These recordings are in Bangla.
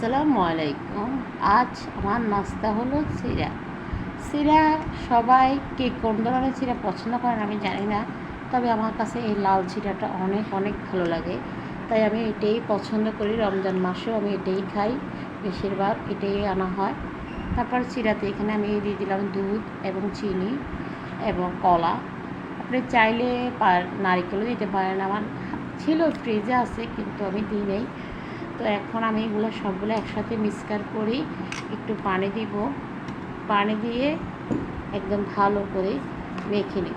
আসসালামু আলাইকুম। আজ আমার নাস্তা হলো সিরা। সিরা সবাই কে কোন ধরনের সিরা পছন্দ করেন আমি জানি না, তবে আমার কাছে এই লাল চিরাটা অনেক অনেক ভালো লাগে। তাই আমি এটাই পছন্দ করি। রমজান মাসেও আমি এটাই খাই, বেশিরভাগ এটাই আনা হয়। তারপর চিরাতে এখানে আমি দিয়ে দিলাম দুধ এবং চিনি এবং কলা। আপনি চাইলে নারিকেলও দিতে পারেন। আমার ছিল ফ্রিজে আছে, কিন্তু আমি দিই নেই। তো এখন আমি এগুলো সবগুলো একসাথে মিক্সকার করি একটু পানি দিব। পানি দিয়ে একদম ভালো করে মেখে নিই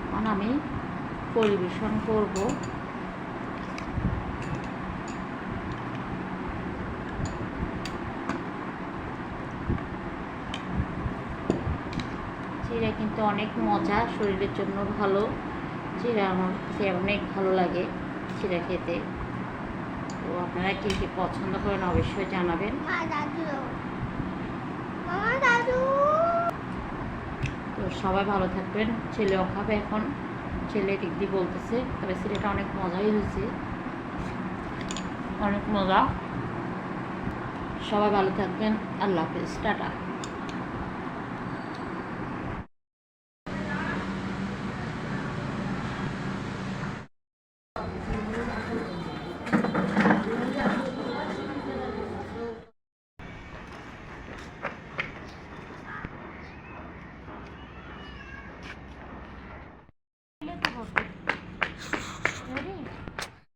এখন আমি পরিবেশন করব। চিড়া কিন্তু অনেক মজা, শরীরের জন্য ভালো। চিড়া আমার কাছে অনেক ভালো লাগে চিড়া খেতে। তো আপনারা কী কী পছন্দ করেন অবশ্যই জানাবেন। তো সবাই ভালো থাকবেন ছেলেও খাবে এখন। ছেলে দিয়ে বলতেছে তবে সিরিয়াটা অনেক মজাই হয়েছে। অনেক মজা। সবাই ভালো থাকবেন আল্লাহ হাফিজ টাটা।